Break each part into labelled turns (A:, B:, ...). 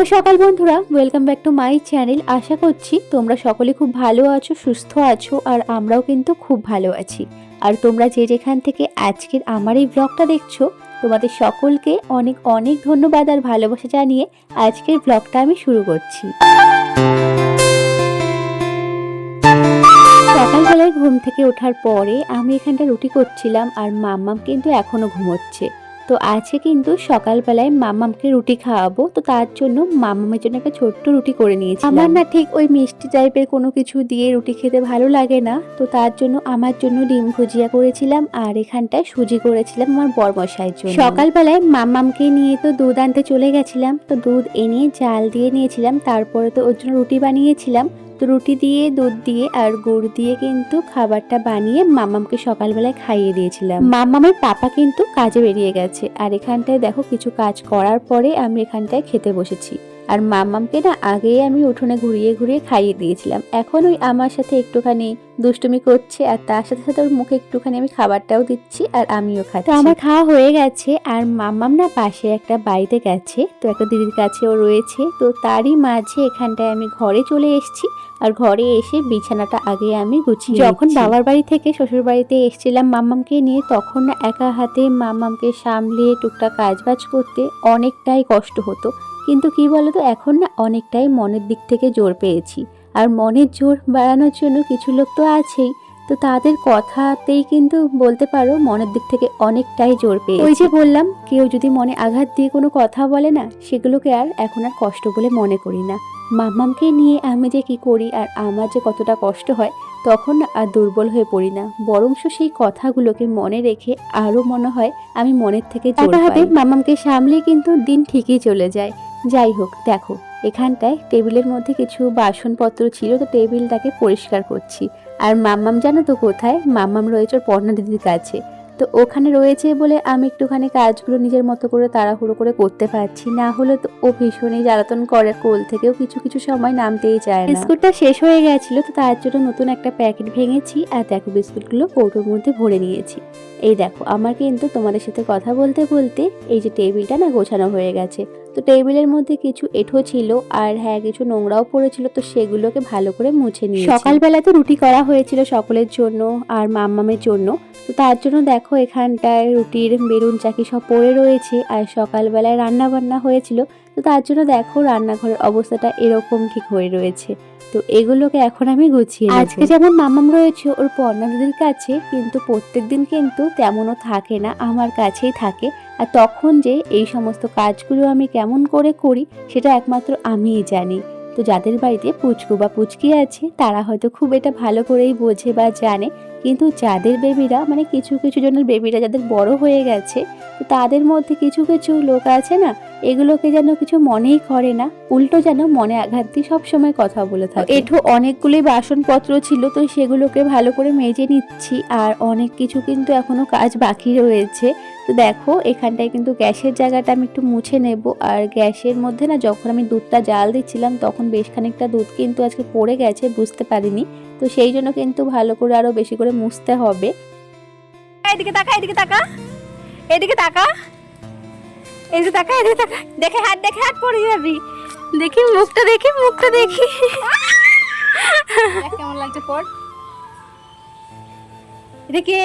A: শুভ সকাল বন্ধুরা welcome back to my channel আশা করছি তোমরা সকলে খুব ভালো আছো, সুস্থ আছো, আর আমরাও কিন্তু খুব ভালো আছি। আর তোমরা যে যেখান থেকে আজকের আমার এই ব্লগটা দেখছ, তোমাদের সকলকে অনেক অনেক ধন্যবাদ আর ভালোবাসা জানিয়ে আজকের ব্লগটা আমি শুরু করছি। সকালবেলায় ঘুম থেকে ওঠার পরে আমি এখানটা রুটি করছিলাম, আর মাম্মাম কিন্তু এখনও ঘুমোচ্ছে। তো আজকে কিন্তু সকালবেলায় মাম্মামকে রুটি খাওয়াবো। তো তার জন্য মাম্মামের জন্য একটা ছোট্ট রুটি করে নিয়েছি আমার না ঠিক ওই মিষ্টি টাইপের কোনো কিছু দিয়ে রুটি খেতে ভালো লাগে না। তো তার জন্য আমার জন্য ডিম ভুজিয়া করেছিলাম আর এখানটায় সুজি করেছিলাম আমার বরমশাইয়ের জন্য। সকালবেলায় মাম্মামকে নিয়ে তো দুধ আনতে চলে গেছিলাম। তো দুধ এনে জাল দিয়ে নিয়েছিলাম। তারপরে তো ওর জন্য রুটি বানিয়েছিলাম। রুটি দিয়ে, দুধ দিয়ে আর গুড় দিয়ে কিন্তু খাবারটা বানিয়ে মামামকে সকালবেলায় খাইয়ে দিয়েছিলাম। মামামের পাপা কিন্তু কাজে বেরিয়ে গেছে। আর এখানটায় দেখো কিছু কাজ করার পরে আমি এখানটায় খেতে বসেছি। আর মামামকে না আগেই আমি উঠোনে ঘুরিয়ে ঘুরিয়ে খাইয়ে দিয়েছিলাম। এখন ওই আমার সাথে একটুখানি দুষ্টুমি করছে আর তার সাথে সাথে ওর মুখে একটুখানি আমি খাবারটাও দিচ্ছি আর আমিও খাচ্ছি। তো আমার খাওয়া হয়ে গেছে আর মাম্মাম না পাশে একটা বাড়িতে গেছে। তো একটা দিদির কাছে ও রয়েছে। তো তারই মাঝে এখানটায় আমি ঘরে চলে এসেছি আর ঘরে এসে বিছানাটা আগে আমি গুছিয়ে যখন বাবার বাড়ি থেকে শ্বশুর বাড়িতে এসেছিলাম মাম্মামকে নিয়ে তখন না একা হাতে মাম্মামকে সামলিয়ে টুকটাক কাজবাজ করতে অনেকটাই কষ্ট হতো। কিন্তু কি তো এখন না অনেকটাই মনের দিক থেকে জোর পেয়েছি। আর মনের জোর বাড়ানোর জন্য কিছু লোক তো আছেই। তো তাদের কথাতেই কিন্তু বলতে পারো মনের দিক থেকে অনেকটাই জোর পেয়ে ওই যে বললাম কেউ যদি মনে আঘাত দিয়ে কোনো কথা বলে না সেগুলোকে আর এখন আর কষ্ট বলে মনে করি না। মাম্মামকে নিয়ে আমি যে কি করি আর আমার যে কতটা কষ্ট হয় তখন আর দুর্বল হয়ে পড়ি না। বরংশ সেই কথাগুলোকে মনে রেখে আরও মনে হয় আমি মনের থেকে হাতে মাম্মামকে সামলিয়ে কিন্তু দিন ঠিকই চলে যায়। যাই হোক দেখো। এখানটায় টেবিলের মধ্যে কিছু বাসনপত্র ছিল, তো টেবিলটাকে পরিষ্কার করছি। আর মাম্মাম, জানো তো কোথায়? মাম্মাম রয়েছে ওর পর্ণা দিদির কাছে। তো ওখানে রয়েছে বলে আমি একটুখানি কাজগুলো নিজের মতো করে তাড়াহুড়ো করে করতে পারছি, না হলে তো ও ভীষণই জ্বালাতন করে, কোল থেকেও কিছু কিছু সময় নামতেই চায় না। বিস্কুটটা শেষ হয়ে গেছিল, তো তার জন্য নতুন একটা প্যাকেট ভেঙেছি, আর দেখো বিস্কুটগুলো কৌটোর মধ্যে ভরে নিয়েছি। এই দেখো, আমার কিন্তু তোমাদের সাথে কথা বলতে বলতে এই যে টেবিলটা না গোছানো হয়ে গেছে। তো টেবিলের মধ্যে কিছু এঁঠো ছিল আর হ্যাঁ কিছু নোংরাও পড়েছিল, তো সেগুলোকে ভালো করে মুছে নিয়ে সকালবেলা তো রুটি করা হয়েছিল সকলের জন্য আর মাম্মামের জন্য। তো তার জন্য দেখো এখানটায় রুটির বেরুন চাকি সব পড়ে রয়েছে আর সকালবেলায় রান্না বান্না হয়েছিল। তো তার জন্য দেখো রান্নাঘরের অবস্থাটা এরকম ঠিক হয়ে রয়েছে। তো এগুলোকে এখন আমি গুছিয়ে আজকে যেমন মামাম রয়েছে ওর পর্ণা দিদির কাছে, কিন্তু প্রত্যেক দিন কিন্তু তেমনও থাকে না, আমার কাছেই থাকে। আর তখন যে এই সমস্ত কাজগুলো আমি কেমন করে করি, সেটা একমাত্র আমিই জানি। তো যাদের বাড়িতে পুচকু বা পুচকি আছে, তারা হয়তো খুব এটা ভালো করেই বোঝে বা জানে। কিন্তু যাদের বেবিরা মানে কিছু কিছু জনের বেবিরা যাদের বড় হয়ে গেছে, তো তাদের মধ্যে কিছু কিছু লোক আছে না, এগুলোকে যেন কিছু মনেই করে না, উল্টো যেন মনে আঘাত দিয়ে সবসময় কথা বলে থাকে। এঠো অনেকগুলি বাসনপত্র ছিল, তো সেগুলোকে ভালো করে মেজে নিচ্ছি, আর অনেক কিছু কিন্তু এখনও কাজ বাকি রয়েছে। তো দেখো এখানটায় কিন্তু গ্যাসের জায়গাটা আমি একটু মুছে নেব। আর গ্যাসের মধ্যে না যখন আমি দুধটা জাল দিচ্ছিলাম তখন বেশ খানিকটা দুধ কিন্তু আজকে পড়ে গেছে বুঝতে পারিনি। তো সেই জন্য কিন্তু ভালো করে আরও বেশি করে মুছতে হবে।
B: এদিকে তাকা এদিকে তাকা। এদিকে তাকা। এই এদিকে তাকা এদিকে তাকা। দেখে হাত দেখে হাত পড়ে যাবি। দেখি মুখটা দেখি মুখটা দেখি। কেমন লাগছে পড়। এটা কে?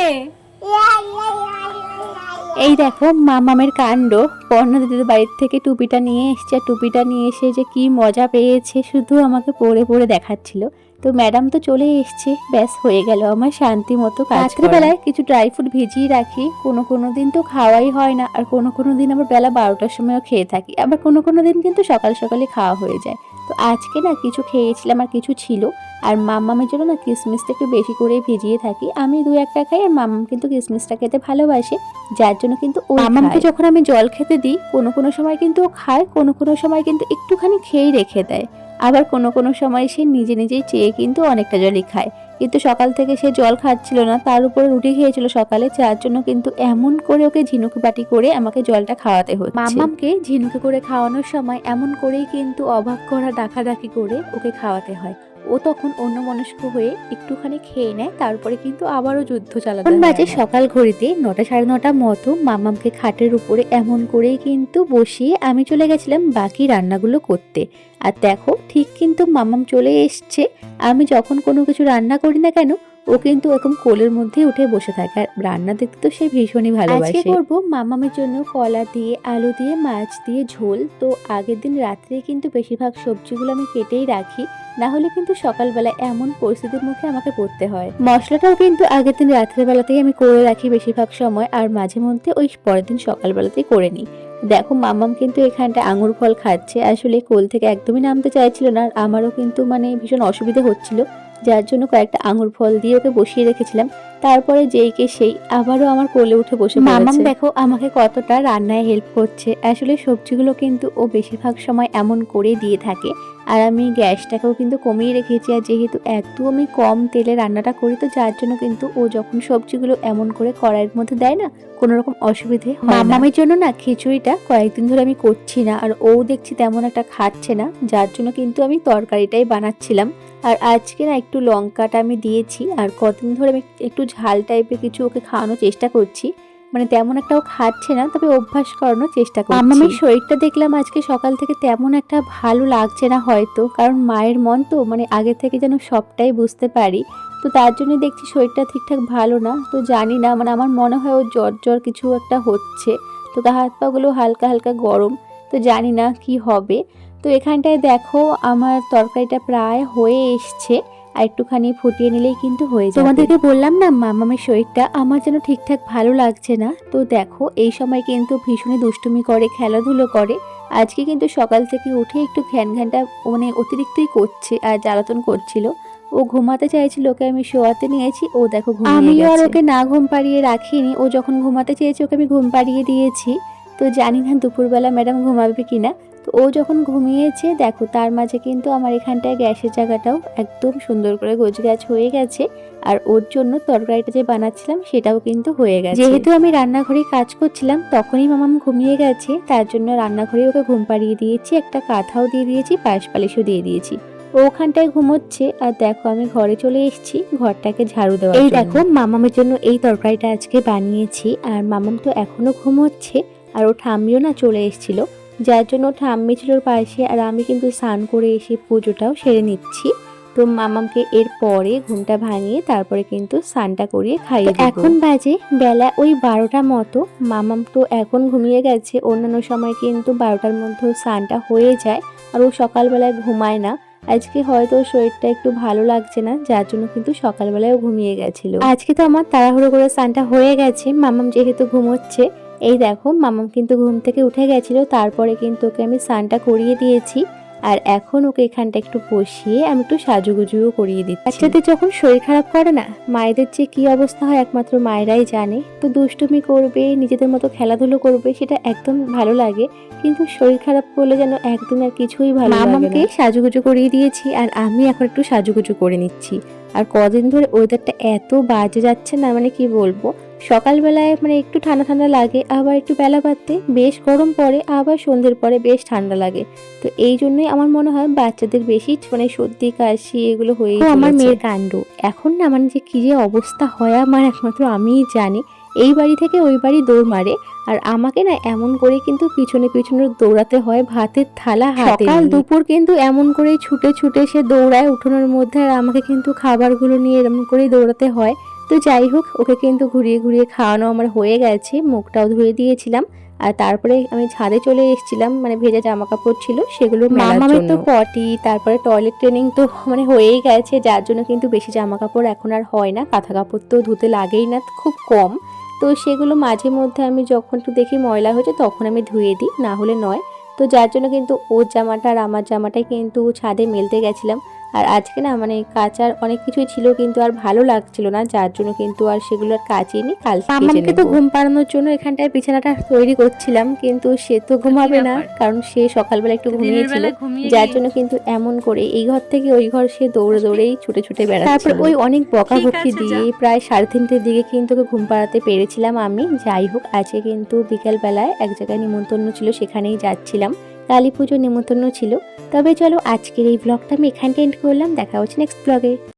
A: এই দেখো মামামের কাণ্ড। পর্ণা দিদির বাড়ির থেকে টুপিটা নিয়ে এসছে। টুপিটা নিয়ে এসে যে কি মজা পেয়েছে, শুধু আমাকে পরে পরে দেখাচ্ছিল। তো ম্যাডাম তো চলে এসছে। ব্যাস, হয়ে গেল আমার শান্তি মতো রাত্রিবেলায় কিছু ড্রাই ফ্রুট ভিজিয়ে রাখি। কোনো কোনো দিন তো খাওয়াই হয় না। আর কোনো কোনো দিন আবার বেলা বারোটার সময়ও খেয়ে থাকি। আবার কোনো কোনো দিন কিন্তু সকাল সকালে খাওয়া হয়ে যায়। তো আজকে না কিছু খেয়েছিলাম আর কিছু ছিল। আর মাম্মামের জন্য না কিসমিসটা একটু বেশি করে ভিজিয়ে থাকি। আমি দু একটা খাই আর মাম্মাম কিন্তু কিসমিসটা খেতে ভালোবাসে। যার জন্য কিন্তু ও মাম্মামকে যখন আমি জল খেতে দিই, কোনো কোনো সময় কিন্তু ও খায়, কোনো কোনো সময় কিন্তু একটুখানি খেয়েই রেখে দেয়। আবার কোনো কোনো সময় সে নিজে নিজেই চেয়ে কিন্তু অনেকটা জলই খায়। কিন্তু সকাল থেকে সে জল খাচ্ছিল না, তার উপরে রুটি খেয়েছিল সকালে, যার জন্য কিন্তু এমন করে ওকে ঝিনুকি বাটি করে আমাকে জলটা খাওয়াতে হচ্ছে। মামামকে ঝিনুকি করে খাওয়ানোর সময় এমন করেই কিন্তু অবাক করা, ডাকাডাকি করে ওকে খাওয়াতে হয়। ও তখন অন্য মনস্ক হয়ে একটুখানি খেয়ে নেয় তারপরে কিন্তু আবারও যুদ্ধ চালাতে বাজে সকাল ঘড়িতে নটা সাড়ে নটা মতো মামামকে খাটের উপরে এমন করেই কিন্তু বসিয়ে আমি চলে গেছিলাম বাকি রান্নাগুলো করতে। আর দেখো ঠিক কিন্তু মামাম চলে এসছে। আমি যখন কোনো কিছু রান্না করি না কেন ও কিন্তু এরকম কোলের মধ্যে উঠে বসে থাকে। আর রান্না দেখতে তো সে ভীষণই ভালোবাসে। আজকে করব মামামের জন্য কলা দিয়ে, আলু দিয়ে, মাছ দিয়ে ঝোল। তো আগের দিন রাত্রে কিন্তু বেশিরভাগ সবজিগুলো আমি কেটেই রাখি। না হলে কিন্তু সকালবেলা এমন পরিস্থিতির মুখে আমাকে পড়তে হয়। মশলাটাও কিন্তু আগের দিন রাত্রেবেলাতেই আমি করে রাখি বেশিরভাগ সময়। আর মাঝে মধ্যে ওই পরের দিন সকালবেলাতেই করে নিই। দেখো মামাম কিন্তু এখানটা আঙুর ফল খাচ্ছে। আসলে কোল থেকে একদমই নামতে চাইছিল না। আর আমারও কিন্তু মানে ভীষণ অসুবিধা হচ্ছিল। যার জন্য কয়েকটা আঙুর ফল দিয়ে ওকে বসিয়ে রেখেছিলাম। তারপরে যেই কে সেই আবারও আমার কোলে উঠে বসে মামাম দেখো আমাকে কতটা রান্নায় হেল্প করছে। আসলে সবজিগুলো কিন্তু ও বেশিরভাগ সময় এমন করে দিয়ে থাকে। আর আমি গ্যাসটাকেও কিন্তু কমিয়ে রেখেছি। আর যেহেতু একদমই কম তেলে রান্নাটা করি, তো যার জন্য কিন্তু ও যখন সবজিগুলো এমন করে কড়াইয়ের মধ্যে দেয় না, কোনো রকম অসুবিধে মামামের জন্য না খিচুড়িটা কয়েকদিন ধরে আমি করছি না, আর ও দেখছি তেমন একটা খাচ্ছে না, যার জন্য কিন্তু আমি তরকারিটাই বানাচ্ছিলাম। আর আজকে না একটু লঙ্কাটা আমি দিয়েছি, আর কদিন ধরে আমি একটু ঝাল টাইপের কিছু ওকে খাওয়ানোর চেষ্টা করছি। মানে তেমন একটা ও খাচ্ছে না তবে অভ্যাস করানোর চেষ্টা করছি। মামামের শরীরটা দেখলাম আজকে সকাল থেকে তেমন একটা ভালো লাগছে না হয়তো কারণ মায়ের মন তো মানে আগে থেকে যেন সবটাই বুঝতে পারি। তো তার জন্য দেখছি শরীরটা ঠিকঠাক ভালো না তো জানি না মানে আমার মনে হয় ও জ্বর জ্বর কিছু একটা হচ্ছে। তো গা হাত পাগুলো হালকা হালকা গরম তো জানি না কি হবে। তো এখানটায় দেখো আমার তরকারিটা প্রায় হয়ে এসছে। আর একটুখানি ফুটিয়ে নিলেই কিন্তু হয়ে যায় তোমাদেরকে বললাম না মামামের শরীরটা আমার যেন ঠিকঠাক ভালো লাগছে না? তো দেখো এই সময় কিন্তু ভীষণই দুষ্টুমি করে খেলাধুলো করে। আজকে কিন্তু সকাল থেকে উঠে একটু ঘ্যান ঘ্যানটা মানে অতিরিক্তই করছে আর জ্বালাতন করছিল। ও ঘুমাতে চাইছিল ওকে আমি শোয়াতে নিয়েছি ও দেখো আমিও আর ওকে না ঘুম পাড়িয়ে রাখিনি ও যখন ঘুমাতে চেয়েছে ওকে আমি ঘুম পাড়িয়ে দিয়েছি। তো জানি না দুপুরবেলা ম্যাডাম ঘুমাবে কিনা। ও যখন ঘুমিয়েছে দেখো তার মাঝে কিন্তু আমার এখানটায় গ্যাসের জায়গাটাও একদম সুন্দর করে গোছগাছ হয়ে গেছে। আর ওর জন্য তরকারিটা যে বানাচ্ছিলাম সেটাও কিন্তু হয়ে গেছে। যেহেতু আমি রান্নাঘরে কাজ করছিলাম তখনই মামাম ঘুমিয়ে গেছে। তার জন্য রান্নাঘরে ওকে ঘুম পাড়িয়ে দিয়েছি একটা কাঁথাও দিয়ে দিয়েছি পায়েস পালিশও দিয়ে দিয়েছি। ওখানটায় ঘুমোচ্ছে আর দেখো আমি ঘরে চলে এসেছি ঘরটাকে ঝাড়ু দেওয়া এই দেখো মামামের জন্য এই তরকারিটা আজকে বানিয়েছি আর মামাম তো এখনও ঘুমোচ্ছে আর ও ঠাম্মিও না চলে এসেছিল। যার জন্য ঠাম্মি ছিল পাশে আর আমি কিন্তু স্নান করে এসে পুজোটাও সেরে নিচ্ছি। তো মামামকে এর পরে ঘুমটা ভাঙিয়ে তারপরে কিন্তু স্নানটা করিয়ে খাইয়ে দেবো। এখন বাজে বেলা ওই বারোটা মতো। মামাম তো এখন ঘুমিয়ে গেছে। অন্যান্য সময় কিন্তু বারোটার মধ্যে স্নানটা হয়ে যায় আর ও সকালবেলায় ঘুমায় না। আজকে হয়তো শরীরটা একটু ভালো লাগছে না যার জন্য কিন্তু সকালবেলায় ঘুমিয়ে গেছিল। আজকে তো আমার তাড়াহুড়ো করে স্নানটা হয়ে গেছে। মামাম যেহেতু ঘুমোচ্ছে এই দেখো মামাম কিন্তু ঘুম থেকে উঠে গেছিল তারপরে কিন্তু ওকে আমি স্নানটা করিয়ে দিয়েছি। আর এখন ওকে এখানটা একটু বসিয়ে আমি একটু সাজুগুজুও করিয়ে দিচ্ছি। বাচ্চাদের যখন শরীর খারাপ করে না মায়েদের যে কি অবস্থা হয় একমাত্র মায়েরাই জানে। তো দুষ্টুমি করবে নিজেদের মতো খেলাধুলো করবে সেটা একদম ভালো লাগে। কিন্তু শরীর খারাপ করলে যেন একদম আর কিছুই ভালো লাগে মামামকে সাজুগুজু করিয়ে দিয়েছি আর আমি এখন একটু সাজুগুজু করে নিচ্ছি। আর কদিন ধরে ওয়েদারটা এত বাজে যাচ্ছে না মানে কি বলব? সকালবেলায় মানে একটু ঠান্ডা ঠান্ডা লাগে আবার একটু বেলা বাড়তে বেশ গরম পড়ে আবার সন্ধ্যের পরে বেশ ঠান্ডা লাগে। তো এই জন্যই আমার মনে হয় বাচ্চাদের বেশি মানে সর্দি কাশি এগুলো হয়ে আমার মেয়ের কাণ্ড। এখন না মানে যে কি যে অবস্থা হয় আমার একমাত্র আমিই জানি। এই বাড়ি থেকে ওই বাড়ি দৌড় মারে আর আমাকে না এমন করে কিন্তু পিছনে পিছনে দৌড়াতে হয় ভাতের থালা হাতে সকাল দুপুর কিন্তু এমন করেই ছুটে ছুটে সে দৌড়ায় উঠোনের মধ্যে আর আমাকে কিন্তু খাবারগুলো নিয়ে এরকম করেই দৌড়াতে হয়। তো যাই হোক ওকে কিন্তু ঘুরিয়ে ঘুরিয়ে খাওয়ানো আমার হয়ে গেছে মুখটাও ধুয়ে দিয়েছিলাম। আর তারপরে আমি ছাদে চলে এসেছিলাম মানে ভেজা জামা কাপড় ছিল সেগুলো মামামের তো পটি তারপরে টয়লেট ট্রেনিং তো মানে হয়েই গেছে যার জন্য কিন্তু বেশি জামা কাপড় এখন আর হয় না কাঁথা কাপড় তো ধুতে লাগেই না খুব কম। তো সেগুলো মাঝে মধ্যে আমি যখন একটু দেখি ময়লা হয়েছে তখন আমি ধুয়ে দিই না হলে নয়। তো যার জন্য কিন্তু ওর জামাটা আর আমার জামাটাই কিন্তু ছাদে মেলতে গেছিলাম। আর আজকে না মানে কাচার অনেক কিছুই ছিল কিন্তু আর ভালো লাগছিল না যার জন্য কিন্তু আর সেগুলো আর কাচিনি কাল আমাকে তো ঘুম পাড়ানোর জন্য এখানটায় বিছানাটা তৈরি করছিলাম কিন্তু সে তো ঘুমাবে না কারণ সে সকালবেলা একটু ঘুমিয়েছিল। যার জন্য কিন্তু এমন করে এই ঘর থেকে ওই ঘর সে দৌড়ে দৌড়েই ছুটে ছুটে বেড়াচ্ছে তারপর ওই অনেক বকাবকি দিয়ে প্রায় সাড়ে তিনটের দিকে কিন্তু ওকে ঘুম পাড়াতে পেরেছিলাম আমি। যাই হোক আজকে কিন্তু বিকেল বেলায় এক জায়গায় নিমন্ত্রণ ছিল সেখানেই যাচ্ছিলাম।
C: কালী পুজোর নিমন্ত্রণ ছিল। তবে চলো আজকের এই ব্লগটা আমি এখানটা এন্ড করলাম। দেখা হচ্ছে নেক্সট ব্লগে